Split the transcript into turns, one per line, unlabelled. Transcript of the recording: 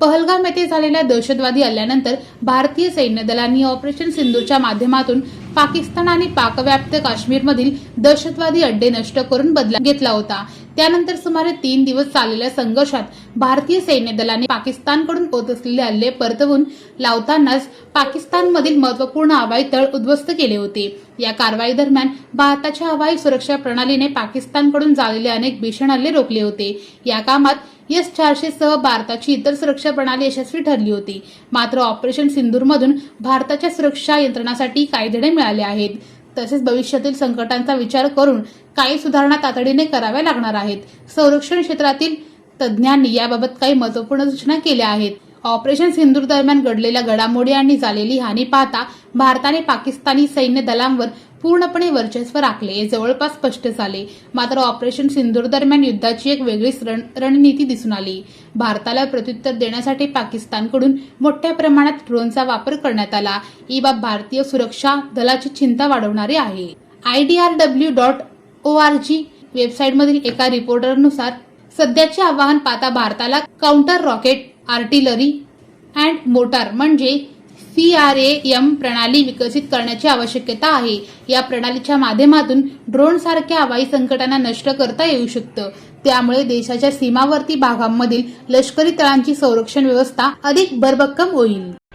पहलगाम येथे झालेल्या दहशतवादी हल्ल्यानंतर भारतीय सैन्य दलांनी ऑपरेशन सिंधूच्या माध्यमातून पाकिस्तान आणि पाकव्याप्त काश्मीरमधील दहशतवादी अड्डे नष्ट करून बदला घेतला होता. त्यानंतर सुमारे तीन दिवस चाललेल्या संघर्षात भारतीय सैन्य दलाने पाकिस्तानकडून होत असलेले हल्ले परतवून लावतानाच पाकिस्तानमधील महत्त्वपूर्ण हवाई तळ उद्ध्वस्त केले होते. या कारवाई दरम्यान भारताच्या हवाई सुरक्षा प्रणालीने पाकिस्तानकडून झालेले अनेक भीषण हल्ले रोखले होते. या कामात एस चारशे सह भारताची इतर सुरक्षा प्रणाली यशस्वी ठरली होती. मात्र ऑपरेशन सिंदूरमधून भारताच्या सुरक्षा यंत्रणासाठी काही धडे मिळाले आहेत. तसेच भविष्यातील संकटांचा विचार करून काही सुधारणा तातडीने कराव्या लागणार आहेत. संरक्षण क्षेत्रातील तज्ज्ञांनी याबाबत काही महत्त्वपूर्ण सूचना केल्या आहेत. ऑपरेशन सिंदूर दरम्यान घडलेल्या घडामोडी आणि झालेली हानी पाहता भारताने पाकिस्तानी सैन्य दलांवर पूर्णपणे वर्चस्व राखले. हे जवळपास स्पष्ट झाले. मात्र ऑपरेशन सिंधूर दरम्यान युद्धाची एक वेगळीच रण- रणनीती दिसून आली. भारताला प्रत्युत्तर देण्यासाठी पाकिस्तानकडून मोठ्या प्रमाणात ड्रोनचा वापर करण्यात आला. ही बाब भारतीय सुरक्षा दलाची चिंता वाढवणारी आहे. I D R W dot O R G वेबसाईटमधील एका रिपोर्टरनुसार सध्याचे आव्हान पाहता भारताला counter rocket artillery and mortar म्हणजे सी आर ए एम प्रणाली विकसित करण्याची आवश्यकता आहे. या प्रणालीच्या माध्यमातून ड्रोन सारख्या हवाई संकटांना नष्ट करता येऊ शकतं. त्यामुळे देशाच्या सीमावर्ती भागांमधील लष्करी तळांची संरक्षण व्यवस्था अधिक भरभक्कम होईल.